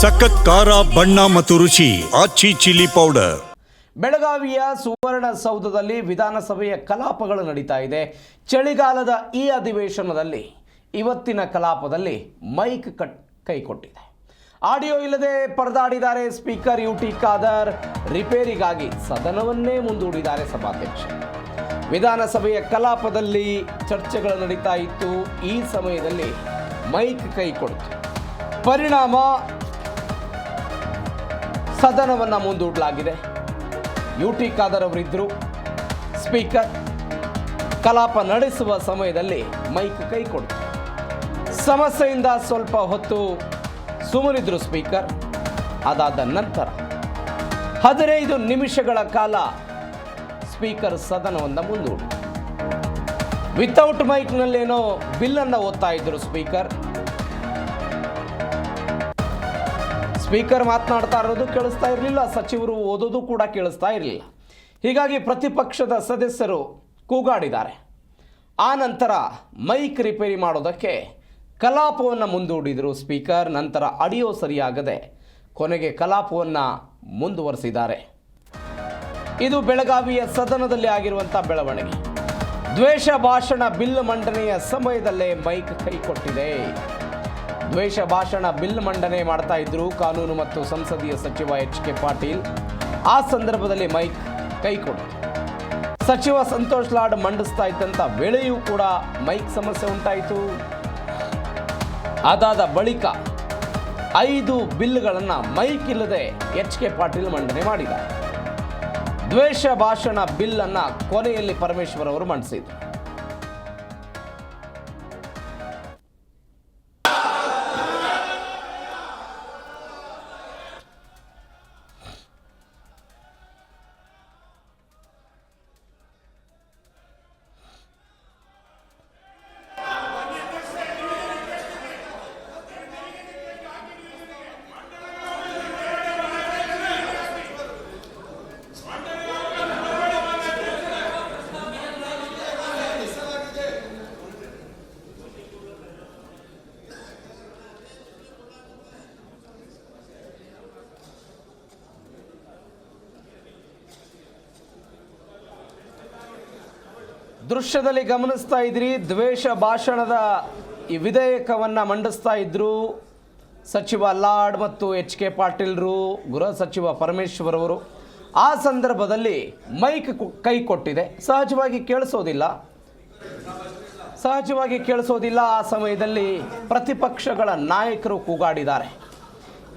ಸಖತ್ ಖಾರ, ಬಣ್ಣ ಮತ್ತು ರುಚಿ, ಆಚಿ ಚಿಲ್ಲಿ ಪೌಡರ್. ಬೆಳಗಾವಿಯ ಸುವರ್ಣಸೌಧದಲ್ಲಿ ವಿಧಾನಸಭೆಯ ಕಲಾಪಗಳು ನಡೀತಾ ಇದೆ. ಚಳಿಗಾಲದ ಈ ಅಧಿವೇಶನದಲ್ಲಿ, ಇವತ್ತಿನ ಕಲಾಪದಲ್ಲಿ ಮೈಕ್ ಕಟ್ ಕೈಕೊಟ್ಟಿದೆ ಆಡಿಯೋ ಇಲ್ಲದೆ ಪರದಾಡಿದ್ದಾರೆ ಸ್ಪೀಕರ್ ಯು ಟಿ ಖಾದರ್. ರಿಪೇರಿಗಾಗಿ ಸದನವನ್ನೇ ಮುಂದೂಡಿದ್ದಾರೆ ಸಭಾಧ್ಯಕ್ಷ. ವಿಧಾನಸಭೆಯ ಕಲಾಪದಲ್ಲಿ ಚರ್ಚೆಗಳು ನಡೀತಾ ಇತ್ತು. ಈ ಸಮಯದಲ್ಲಿ ಮೈಕ್ ಕೈ ಕೊಡ್ತು ಪರಿಣಾಮ ಸದನವನ್ನು ಮುಂದೂಡಲಾಗಿದೆ. ಯು ಟಿ ಖಾದರ್ ಅವರಿದ್ದರು. ಸ್ಪೀಕರ್, ಕಲಾಪ ನಡೆಸುವ ಸಮಯದಲ್ಲಿ ಮೈಕ್ ಕೈ ಕೊಡ್ತು. ಸಮಸ್ಯೆಯಿಂದ ಸ್ವಲ್ಪ ಹೊತ್ತು ಸುಮ್ಮನಿದ್ರು ಸ್ಪೀಕರ್. ಅದಾದ ನಂತರ ಹದಿನೈದು ನಿಮಿಷಗಳ ಕಾಲ ಸ್ಪೀಕರ್ ಸದನವನ್ನು ಮುಂದೂಡಿ ವಿತೌಟ್ ಮೈಕ್ನಲ್ಲೇನೋ ಬಿಲ್ಲನ್ನು ಓದ್ತಾ ಇದ್ರು ಸ್ಪೀಕರ್. ಸ್ಪೀಕರ್ ಮಾತನಾಡ್ತಾ ಇರೋದು ಕೇಳಿಸ್ತಾ ಇರಲಿಲ್ಲ, ಸಚಿವರು ಓದೋದು ಕೂಡ ಕೇಳಿಸ್ತಾ ಇರಲಿಲ್ಲ. ಹೀಗಾಗಿ ಪ್ರತಿಪಕ್ಷದ ಸದಸ್ಯರು ಕೂಗಾಡಿದ್ದಾರೆ. ಆ ನಂತರ ಮೈಕ್ ರಿಪೇರಿ ಮಾಡೋದಕ್ಕೆ ಕಲಾಪವನ್ನು ಮುಂದೂಡಿದರು ಸ್ಪೀಕರ್ ನಂತರ ಆಡಿಯೋ ಸರಿಯಾಗದೆ ಕೊನೆಗೆ ಕಲಾಪವನ್ನು ಮುಂದುವರೆಸಿದ್ದಾರೆ. ಇದು ಬೆಳಗಾವಿಯ ಸದನದಲ್ಲಿ ಆಗಿರುವಂಥ ಬೆಳವಣಿಗೆ. ದ್ವೇಷ ಭಾಷಣ ಬಿಲ್ ಮಂಡನೆಯ ಸಮಯದಲ್ಲೇ ಮೈಕ್ ಕೈ ಕೊಟ್ಟಿದೆ. ದ್ವೇಷ ಭಾಷಣ ಬಿಲ್ ಮಂಡನೆ ಮಾಡ್ತಾ ಇದ್ರು ಕಾನೂನು ಮತ್ತು ಸಂಸದೀಯ ಸಚಿವ ಎಚ್ ಕೆ ಪಾಟೀಲ್. ಆ ಸಂದರ್ಭದಲ್ಲಿ ಮೈಕ್ ಕೈ ಕೊಡ್ತು ಸಚಿವ ಸಂತೋಷ್ ಲಾಡ್ ಮಂಡಿಸ್ತಾ ಇದ್ದಂಥ ವೇಳೆಯೂ ಕೂಡ ಮೈಕ್ ಸಮಸ್ಯೆ ಉಂಟಾಯಿತು. ಅದಾದ ಬಳಿಕ ಐದು ಬಿಲ್ಗಳನ್ನು ಮೈಕ್ ಇಲ್ಲದೆ ಎಚ್ ಕೆ ಪಾಟೀಲ್ ಮಂಡನೆ ಮಾಡಿದ್ದಾರೆ ದ್ವೇಷ ಭಾಷಣ ಬಿಲ್ ಅನ್ನು ಕೊನೆಯಲ್ಲಿ ಪರಮೇಶ್ವರ್ ಅವರು ಮಂಡಿಸಿದ್ರು. ದೃಶ್ಯದಲ್ಲಿ ಗಮನಿಸ್ತಾ ಇದ್ರಿ, ದ್ವೇಷ ಭಾಷಣದ ಈ ವಿಧೇಯಕವನ್ನು ಮಂಡಿಸ್ತಾ ಇದ್ರು ಸಚಿವ ಲಾಡ್ ಮತ್ತು ಎಚ್ ಕೆ ಪಾಟೀಲ್ರು, ಗೃಹ ಸಚಿವ ಪರಮೇಶ್ವರ್ ಅವರು ಆ ಸಂದರ್ಭದಲ್ಲಿ ಮೈಕ್ ಕೈ ಕೊಟ್ಟಿದೆ. ಸಹಜವಾಗಿ ಕೇಳಿಸೋದಿಲ್ಲ. ಸಹಜವಾಗಿ ಕೇಳಿಸೋದಿಲ್ಲ. ಆ ಸಮಯದಲ್ಲಿ ಪ್ರತಿಪಕ್ಷಗಳ ನಾಯಕರು ಕೂಗಾಡಿದ್ದಾರೆ.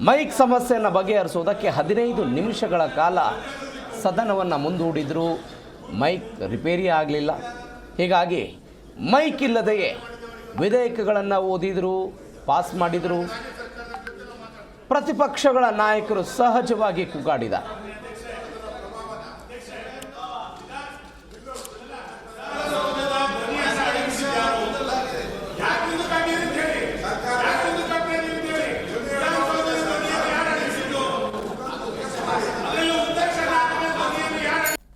ಮೈಕ್ ಸಮಸ್ಯೆಯನ್ನು ಬಗೆಹರಿಸೋದಕ್ಕೆ ಹದಿನೈದು ನಿಮಿಷಗಳ ಕಾಲ ಸದನವನ್ನು ಮುಂದೂಡಿದ್ರು. ಮೈಕ್ ರಿಪೇರಿ ಆಗಲಿಲ್ಲ. ಹೀಗಾಗಿ ಮೈಕ್ ಇಲ್ಲದೆಯೇ ವಿಧೇಯಕಗಳನ್ನು ಓದಿದರು ಪಾಸ್ ಮಾಡಿದರು ಪ್ರತಿಪಕ್ಷಗಳ ನಾಯಕರು ಸಹಜವಾಗಿ ಕೂಗಾಡಿದ್ದಾರೆ